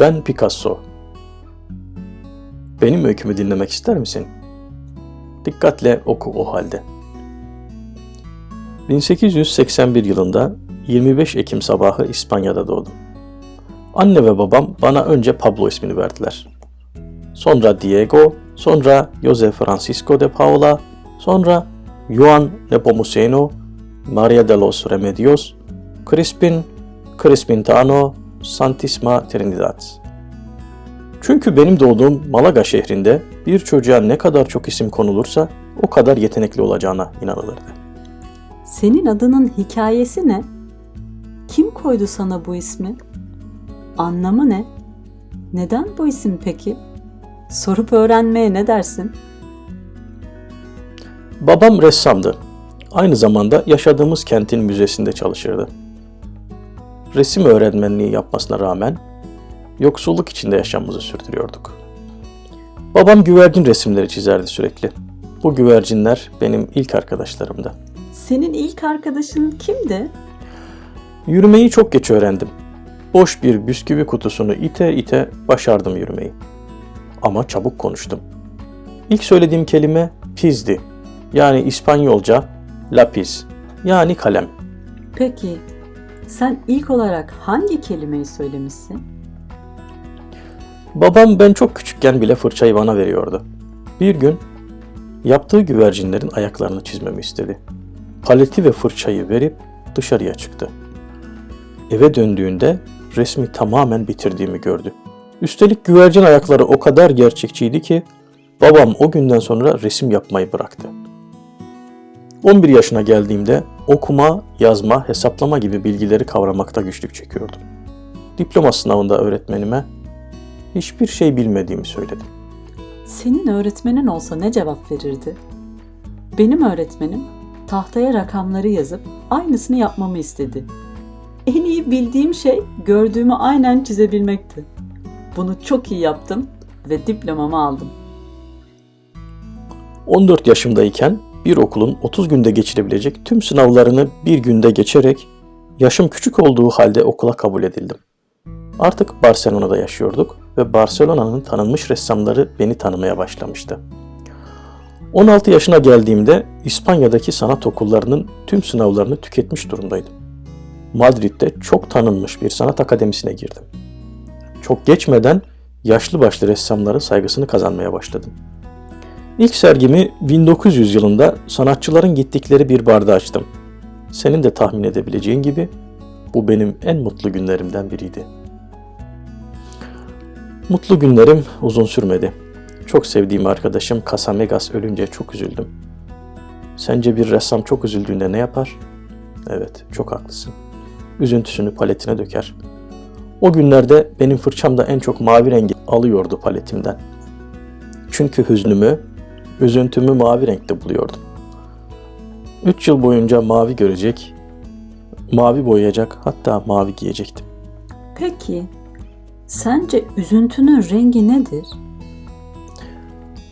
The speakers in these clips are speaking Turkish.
Ben Picasso. Benim öykümü dinlemek ister misin? Dikkatle oku o halde. 1881 yılında 25 Ekim sabahı İspanya'da doğdum. Anne ve babam bana önce Pablo ismini verdiler. Sonra Diego, sonra Jose Francisco de Paula, sonra Juan Nepomuceno, Maria de los Remedios, Crispin, Crispintano, Santisma Trinidad. Çünkü benim doğduğum Malaga şehrinde bir çocuğa ne kadar çok isim konulursa o kadar yetenekli olacağına inanılırdı. Senin adının hikayesi ne? Kim koydu sana bu ismi? Anlamı ne? Neden bu isim peki? Sorup öğrenmeye ne dersin? Babam ressamdı. Aynı zamanda yaşadığımız kentin müzesinde çalışırdı. Resim öğretmenliği yapmasına rağmen yoksulluk içinde yaşamımızı sürdürüyorduk. Babam güvercin resimleri çizerdi sürekli. Bu güvercinler benim ilk arkadaşlarımdı. Senin ilk arkadaşın kimdi? Yürümeyi çok geç öğrendim. Boş bir bisküvi kutusunu ite ite başardım yürümeyi. Ama çabuk konuştum. İlk söylediğim kelime pizdi. Yani İspanyolca lapis. Yani kalem. Peki sen ilk olarak hangi kelimeyi söylemişsin? Babam ben çok küçükken bile fırçayı bana veriyordu. Bir gün yaptığı güvercinlerin ayaklarını çizmemi istedi. Paleti ve fırçayı verip dışarıya çıktı. Eve döndüğünde resmi tamamen bitirdiğimi gördü. Üstelik güvercin ayakları o kadar gerçekçiydi ki babam o günden sonra resim yapmayı bıraktı. 11 yaşına geldiğimde okuma, yazma, hesaplama gibi bilgileri kavramakta güçlük çekiyordum. Diploma sınavında öğretmenime hiçbir şey bilmediğimi söyledim. Senin öğretmenin olsa ne cevap verirdi? Benim öğretmenim tahtaya rakamları yazıp aynısını yapmamı istedi. En iyi bildiğim şey gördüğümü aynen çizebilmekti. Bunu çok iyi yaptım ve diplomamı aldım. 14 yaşımdayken bir okulun 30 günde geçirebilecek tüm sınavlarını bir günde geçerek yaşım küçük olduğu halde okula kabul edildim. Artık Barcelona'da yaşıyorduk ve Barcelona'nın tanınmış ressamları beni tanımaya başlamıştı. 16 yaşına geldiğimde İspanya'daki sanat okullarının tüm sınavlarını tüketmiş durumdaydım. Madrid'de çok tanınmış bir sanat akademisine girdim. Çok geçmeden yaşlı başlı ressamların saygısını kazanmaya başladım. İlk sergimi 1900 yılında sanatçıların gittikleri bir barda açtım. Senin de tahmin edebileceğin gibi bu benim en mutlu günlerimden biriydi. Mutlu günlerim uzun sürmedi. Çok sevdiğim arkadaşım Casamegas ölünce çok üzüldüm. Sence bir ressam çok üzüldüğünde ne yapar? Evet, çok haklısın. Üzüntüsünü paletine döker. O günlerde benim fırçam da en çok mavi rengi alıyordu paletimden. Çünkü hüznümü, üzüntümü mavi renkte buluyordum. Üç yıl boyunca mavi görecek, mavi boyayacak hatta mavi giyecektim. Peki, sence üzüntünün rengi nedir?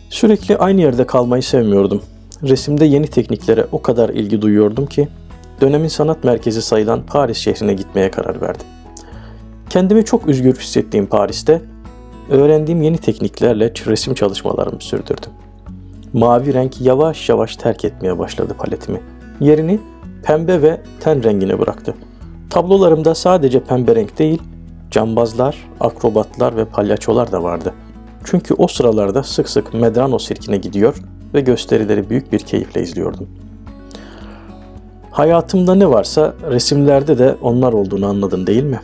Sürekli aynı yerde kalmayı sevmiyordum. Resimde yeni tekniklere o kadar ilgi duyuyordum ki dönemin sanat merkezi sayılan Paris şehrine gitmeye karar verdim. Kendimi çok üzgün hissettiğim Paris'te öğrendiğim yeni tekniklerle resim çalışmalarımı sürdürdüm. Mavi renk yavaş yavaş terk etmeye başladı paletimi. Yerini pembe ve ten rengine bıraktı. Tablolarımda sadece pembe renk değil, cambazlar, akrobatlar ve palyaçolar da vardı. Çünkü o sıralarda sık sık Medrano sirkine gidiyor ve gösterileri büyük bir keyifle izliyordum. Hayatımda ne varsa resimlerde de onlar olduğunu anladın değil mi?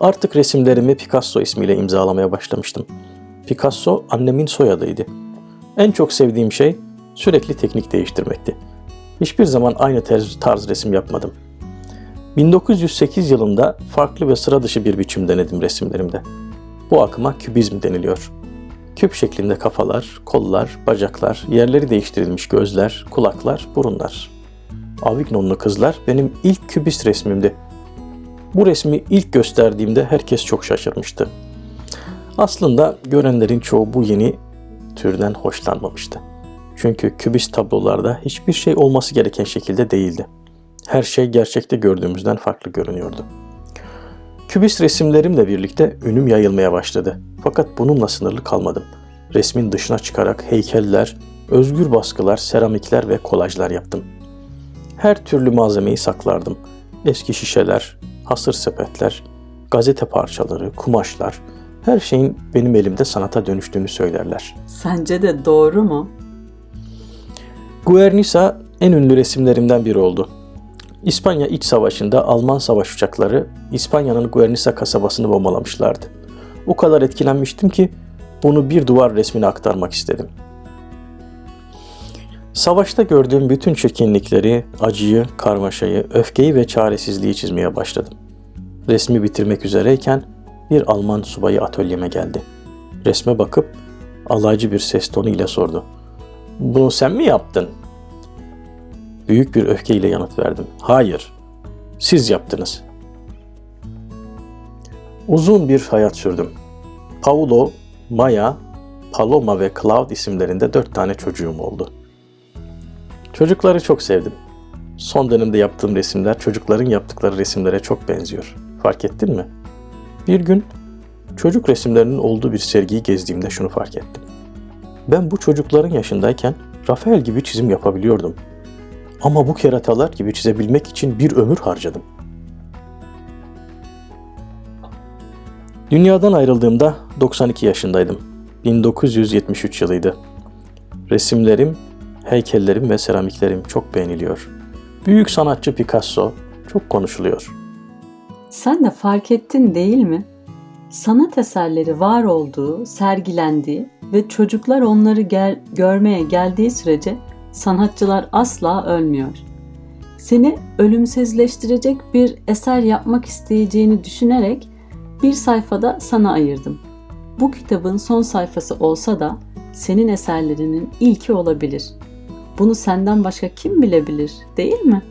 Artık resimlerimi Picasso ismiyle imzalamaya başlamıştım. Picasso annemin soyadıydı. En çok sevdiğim şey sürekli teknik değiştirmekti. Hiçbir zaman aynı tarz, tarz resim yapmadım. 1908 yılında farklı ve sıra dışı bir biçim denedim resimlerimde. Bu akıma kübizm deniliyor. Küp şeklinde kafalar, kollar, bacaklar, yerleri değiştirilmiş gözler, kulaklar, burunlar. Avignonlu kızlar benim ilk kübist resmimdi. Bu resmi ilk gösterdiğimde herkes çok şaşırmıştı. Aslında görenlerin çoğu bu yeni türden hoşlanmamıştı. Çünkü kübist tablolarda hiçbir şey olması gereken şekilde değildi. Her şey gerçekte gördüğümüzden farklı görünüyordu. Kübist resimlerimle birlikte ünüm yayılmaya başladı. Fakat bununla sınırlı kalmadım. Resmin dışına çıkarak heykeller, özgür baskılar, seramikler ve kolajlar yaptım. Her türlü malzemeyi saklardım. Eski şişeler, hasır sepetler, gazete parçaları, kumaşlar, her şeyin benim elimde sanata dönüştüğünü söylerler. Sence de doğru mu? Guernica en ünlü resimlerimden biri oldu. İspanya İç Savaşı'nda Alman savaş uçakları İspanya'nın Guernica kasabasını bombalamışlardı. O kadar etkilenmiştim ki bunu bir duvar resmine aktarmak istedim. Savaşta gördüğüm bütün çirkinlikleri, acıyı, karmaşayı, öfkeyi ve çaresizliği çizmeye başladım. Resmi bitirmek üzereyken bir Alman subayı atölyeme geldi. Resme bakıp alaycı bir ses tonu ile sordu. Bunu sen mi yaptın? Büyük bir öfkeyle yanıt verdim. Hayır, siz yaptınız. Uzun bir hayat sürdüm. Paulo, Maya, Paloma ve Cloud isimlerinde dört tane çocuğum oldu. Çocukları çok sevdim. Son dönemde yaptığım resimler çocukların yaptıkları resimlere çok benziyor. Fark ettin mi? Bir gün çocuk resimlerinin olduğu bir sergiyi gezdiğimde şunu fark ettim. Ben bu çocukların yaşındayken Rafael gibi çizim yapabiliyordum. Ama bu keratalar gibi çizebilmek için bir ömür harcadım. Dünyadan ayrıldığımda 92 yaşındaydım. 1973 yılıydı. Resimlerim, heykellerim ve seramiklerim çok beğeniliyor. Büyük sanatçı Picasso çok konuşuluyor. Sen de fark ettin değil mi? Sanat eserleri var olduğu, sergilendiği ve çocuklar onları gel- görmeye geldiği sürece sanatçılar asla ölmüyor. Seni ölümsüzleştirecek bir eser yapmak isteyeceğini düşünerek bir sayfada sana ayırdım. Bu kitabın son sayfası olsa da senin eserlerinin ilki olabilir. Bunu senden başka kim bilebilir, değil mi?